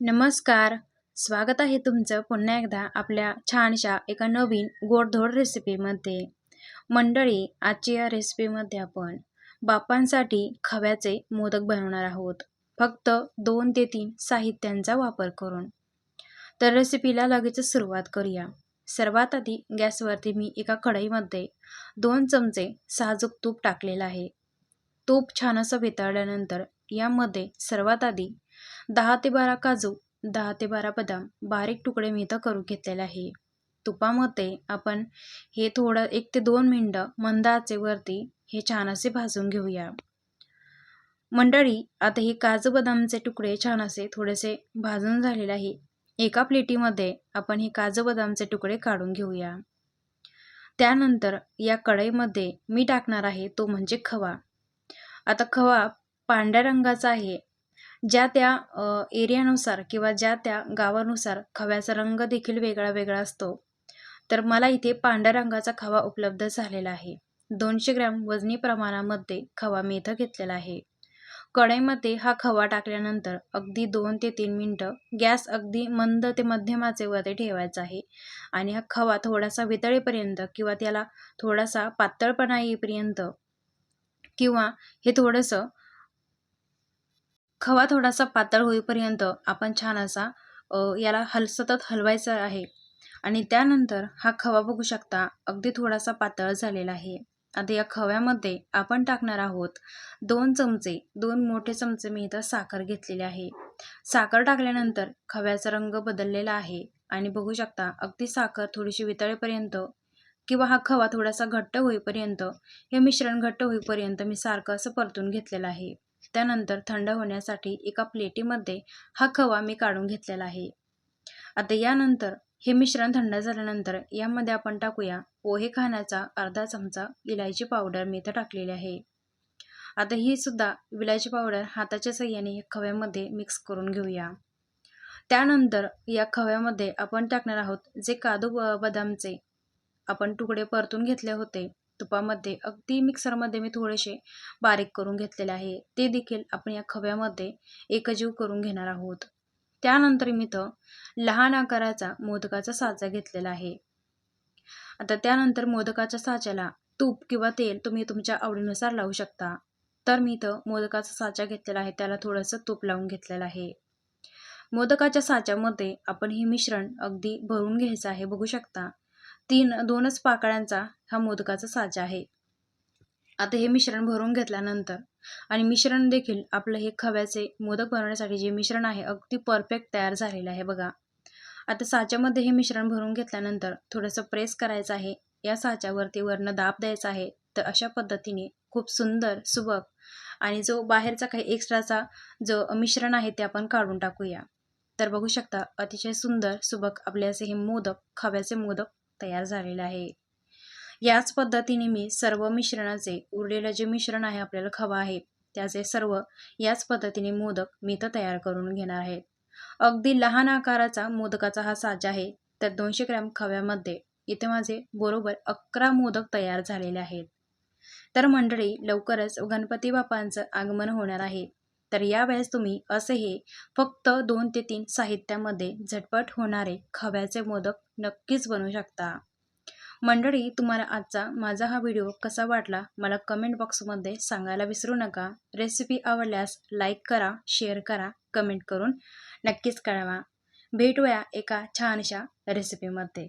नमस्कार. स्वागत आहे तुमचं पुन्हा एकदा आपल्या छानशा एका नवीन गोडधोड रेसिपीमध्ये मंडळी आजची या रेसिपीमध्ये आपण बापांसाठी खव्याचे मोदक बनवणार आहोत. फक्त दोन ते तीन साहित्यांचा वापर करून. तर रेसिपीला लगेच सुरुवात करूया. सर्वात आधी गॅसवरती मी एका कढईमध्ये दोन चमचे साजूक तूप टाकलेलं आहे. तूप छान असं वितळल्यानंतर यामध्ये सर्वात आधी दहा ते बारा काजू दहा ते बारा बदाम बारीक तुकडे मी इथं करून घेतलेले आहे. तुपामध्ये आपण हे थोडं एक ते दोन मिनटं मंद आचेवरती हे छान असे भाजून घेऊया. मंडळी आता हे काजू बदामचे तुकडे छान असे थोडेसे भाजून झालेले आहे. एका प्लेटीमध्ये आपण हे काजू बदामचे तुकडे काढून घेऊया. त्यानंतर या कढईमध्ये मी टाकणार आहे तो म्हणजे खवा. आता खवा पांढऱ्या रंगाचा आहे. ज्या त्या एरियानुसार किंवा ज्या त्या गावानुसार खव्याचा रंग देखील वेगळा वेगळा असतो तर मला इथे पांढऱ्या रंगाचा खवा उपलब्ध झालेला आहे. दोनशे ग्रॅम वजनी प्रमाणामध्ये खवा मी इथं घेतलेला आहे. कढईमध्ये हा खवा टाकल्यानंतर अगदी दोन ते तीन मिनटं गॅस अगदी मंद ते मध्यमाचे वरती ठेवायचा आहे आणि हा खवा थोडासा वितळेपर्यंत किंवा त्याला थोडासा पातळपणा येईपर्यंत किंवा हे थोडंसं खवा थोडासा पातळ होईपर्यंत आपण छान असा याला हल सतत हलवायचं आहे. आणि त्यानंतर हा खवा बघू शकता अगदी थोडासा पातळ झालेला आहे. आता या खव्यामध्ये आपण टाकणार आहोत दोन चमचे दोन मोठे चमचे मी इथं साखर घेतलेले आहे. साखर टाकल्यानंतर खव्याचा रंग बदललेला आहे आणि बघू शकता अगदी साखर थोडीशी वितळेपर्यंत किंवा हा खवा थोडासा घट्ट होईपर्यंत हे मिश्रण घट्ट होईपर्यंत मी सारखं असं परतून घेतलेलं आहे. त्यानंतर थंड होण्यासाठी एका प्लेटीमध्ये हा खवा मी काढून घेतलेला आहे. आता यानंतर हे मिश्रण थंड झाल्यानंतर यामध्ये आपण टाकूया पोहे खाण्याचा अर्धा चमचा इलायची पावडर मी इथं टाकलेली आहे. आता ही सुद्धा विलायची पावडर हाताच्या सहाय्याने खव्यामध्ये मिक्स करून घेऊया. त्यानंतर या खव्यामध्ये आपण टाकणार आहोत जे काजू बदामचे आपण तुकडे परतून घेतले होते. तुपामध्ये अगदी मिक्सरमध्ये मी थोडेसे बारीक करून घेतलेले आहे. ते देखील आपण या खव्यामध्ये एकजीव करून घेणार आहोत. त्यानंतर मी तर लहान आकाराचा मोदकाचा साचा घेतलेला आहे. आता त्यानंतर मोदकाच्या साच्याला तूप किंवा तेल तुम्ही तुमच्या आवडीनुसार लावू शकता. तर मी इथं मोदकाचा साचा घेतलेला आहे. त्याला थोडंसं तूप लावून घेतलेलं आहे. मोदकाच्या साच्यामध्ये आपण हे मिश्रण अगदी भरून घ्यायचं आहे. बघू शकता. तीन दोनच पाकळ्यांचा हा मोदकाचा साचा आहे. आता हे मिश्रण भरून घेतल्यानंतर आणि मिश्रण देखील आपलं हे खव्याचे मोदक बनवण्यासाठी जे मिश्रण आहे अगदी परफेक्ट तयार झालेलं आहे बघा. आता साच्यामध्ये हे मिश्रण भरून घेतल्यानंतर थोडंसं प्रेस करायचं आहे. या साच्यावरती वरनं दाब द्यायचा आहे. तर अशा पद्धतीने खूप सुंदर सुबक आणि जो बाहेरचा काही एक्स्ट्राचा जो मिश्रण आहे ते आपण काढून टाकूया. तर बघू शकता अतिशय सुंदर सुबक आपले असे हे मोदक खव्याचे मोदक तयार झालेलं आहे. याच पद्धतीने मी सर्व मिश्रणाचे उरलेलं जे मिश्रण आहे आपल्याला खवा आहे त्याचे सर्व याच पद्धतीने मोदक मी तर तयार करून घेणार आहे. अगदी लहान आकाराचा मोदकाचा हा साज आहे तर दोनशे ग्रॅम खव्यामध्ये इथे माझे बरोबर अकरा मोदक तयार झालेले आहेत. तर मंडळी लवकरच गणपती बाप्पांचं आगमन होणार आहे. तर यावेळेस तुम्ही असे हे फक्त दोन ते तीन साहित्यामध्ये झटपट होणारे खव्याचे मोदक नक्कीच बनवू शकता. मंडळी तुम्हाला आजचा माझा हा व्हिडिओ कसा वाटला मला कमेंट बॉक्समध्ये सांगायला विसरू नका. रेसिपी आवडल्यास लाईक करा शेअर करा कमेंट करून नक्कीच कळवा. भेटूया एका छानशा रेसिपीमध्ये